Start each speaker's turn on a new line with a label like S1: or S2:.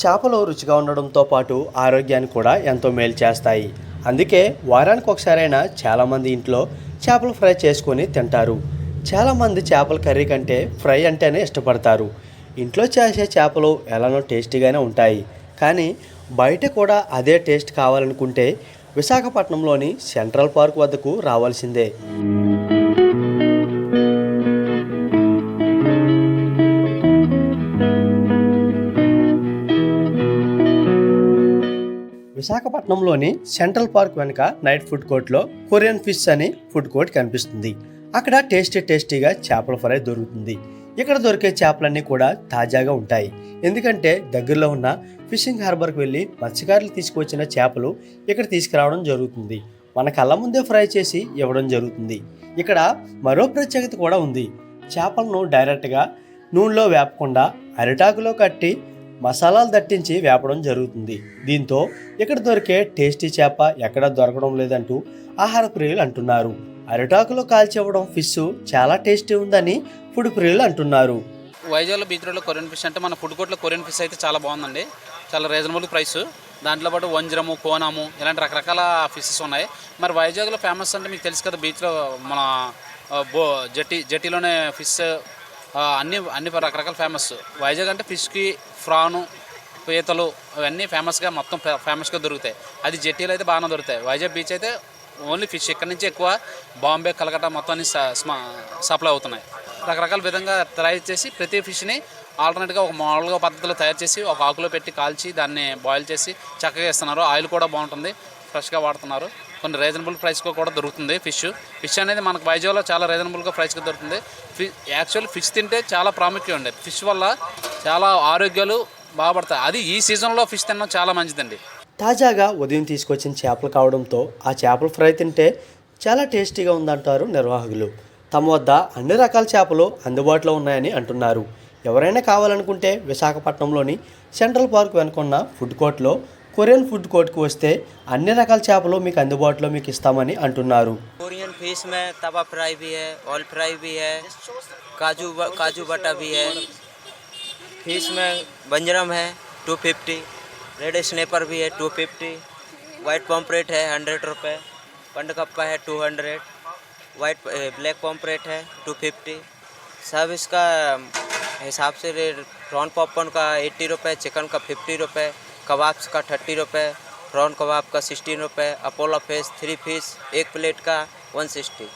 S1: చేపలు రుచిగా ఉండడంతో పాటు ఆరోగ్యానికి కూడా ఎంతో మేలు చేస్తాయి. అందుకే వారానికి ఒకసారైనా చాలామంది ఇంట్లో చేపలు ఫ్రై చేసుకొని తింటారు. చాలామంది చేపల కర్రీ కంటే ఫ్రై అంటేనే ఇష్టపడతారు. ఇంట్లో చేసే చేపలు ఎలానో టేస్టీగానే ఉంటాయి. కానీ బయట కూడా అదే టేస్ట్ కావాలనుకుంటే విశాఖపట్నంలోని సెంట్రల్ పార్క్ వద్దకు రావాల్సిందే. విశాఖపట్నంలోని సెంట్రల్ పార్క్ వెనుక నైట్ ఫుడ్ కోర్ట్లో కొరియన్ ఫిష్ అని ఫుడ్ కోర్ట్ కనిపిస్తుంది. అక్కడ టేస్టీ టేస్టీగా చేపల ఫ్రై దొరుకుతుంది. ఇక్కడ దొరికే చేపలన్నీ కూడా తాజాగా ఉంటాయి. ఎందుకంటే దగ్గరలో ఉన్న ఫిషింగ్ హార్బర్కి వెళ్ళి మత్స్యకారులు తీసుకువచ్చిన చేపలు ఇక్కడ తీసుకురావడం జరుగుతుంది. మన కళ్ళ ముందే ఫ్రై చేసి ఇవ్వడం జరుగుతుంది. ఇక్కడ మరో ప్రత్యేకత కూడా ఉంది. చేపలను డైరెక్ట్గా నూనెలో వేపకుండా అరిటాకులో కట్టి మసాలాలు దట్టించి వేపడం జరుగుతుంది. దీంతో ఇక్కడ దొరికే టేస్టీ చేప ఎక్కడ దొరకడం లేదంటూ ఆహార ప్రియులు అంటున్నారు. అరిటాకులో కాల్చివ్వడం ఫిష్ చాలా టేస్టీ ఉందని ఫుడ్ ప్రియులు అంటున్నారు.
S2: వైజాగ్లో బీచ్ రోడ్లో కొరియన్ ఫిష్ అంటే మన ఫుడ్ కోర్ట్లో కొరియన్ ఫిష్ అయితే చాలా బాగుందండి. చాలా రీజనబుల్ ప్రైస్. దాంట్లో పాటు వంజరము కోనాము ఇలాంటి రకరకాల ఫిషెస్ ఉన్నాయి. మరి వైజాగ్లో ఫేమస్ అంటే మీకు తెలుసు కదా బీచ్లో మన బో జట్టి జట్టిలోనే ఫిష్ అన్ని అన్ని రకరకాల ఫేమస్ వైజాగ్ అంటే ఫిష్కి ఫ్రాను పీతలు అవన్నీ ఫేమస్గా మొత్తం ఫేమస్గా దొరుకుతాయి. అది జెట్టీలు అయితే బాగానే దొరుకుతాయి. వైజాగ్ బీచ్ అయితే ఓన్లీ ఫిష్. ఇక్కడ నుంచి ఎక్కువ బాంబే కలకట్ట మొత్తం అన్ని సప్లై అవుతున్నాయి. రకరకాల విధంగా తయారు చేసి ప్రతి ఫిష్ని ఆల్టర్నేట్గా ఒక మామూలుగా పద్ధతిలో తయారు చేసి ఒక ఆకులో పెట్టి కాల్చి దాన్ని బాయిల్ చేసి చక్కగా ఇస్తున్నారు ఆయిల్ కూడా బాగుంటుంది. ఫ్రెష్గా వాడుతున్నారు. కొన్ని రీజనబుల్ ప్రైస్కి కూడా దొరుకుతుంది ఫిష్ ఫిష్ అనేది మనకు వైజాగ్లో చాలా రీజనబుల్గా ప్రైస్కి దొరుకుతుంది. ఫి యాక్చువల్ ఫిష్ తింటే చాలా ప్రాముఖ్యం ఉంది ఫిష్ వల్ల చాలా ఆరోగ్యాలు బాగుపడతాయి అది ఈ సీజన్లో ఫిష్ తినడం చాలా మంచిదండి.
S1: తాజాగా ఉదయం తీసుకొచ్చిన చేపలు కావడంతో ఆ చేపల ఫ్రై తింటే చాలా టేస్టీగా ఉందంటారు నిర్వాహకులు. తమ వద్ద అన్ని రకాల చేపలు అందుబాటులో ఉన్నాయని అంటున్నారు. ఎవరైనా కావాలనుకుంటే విశాఖపట్నంలోని సెంట్రల్ పార్క్ వెనుకున్న ఫుడ్ కోర్ట్లో కొరియన్ ఫుడ్ కోర్ట్కి వస్తే అన్ని రకాల చేపలు మీకు అందుబాటులో మీకు ఇస్తామని అంటున్నారు
S3: कोरियन फिश में तवा फ्राई भी है ऑयल फ्राई भी है काजू ब- काजू बटा भी है फिश में बंजरम है टू फिफ्टी रेड स्नेपर भी है टू फिफ्टी वाइट पॉम्परेट है हंड्रेड रुपये पंड कप्पा है two hundred white black pomfret है टू फिफ्टी सब इसका हिसाब से रेट प्रॉन पॉपकॉर्न का एट्टी रुपये चिकन का फिफ्टी रुपये कबाब्स का थर्टी रुपये प्रॉन कबाब का सिक्सटीन रुपये अपोलो फ़िश थ्री फ़िश एक प्लेट का वन सिक्सटी।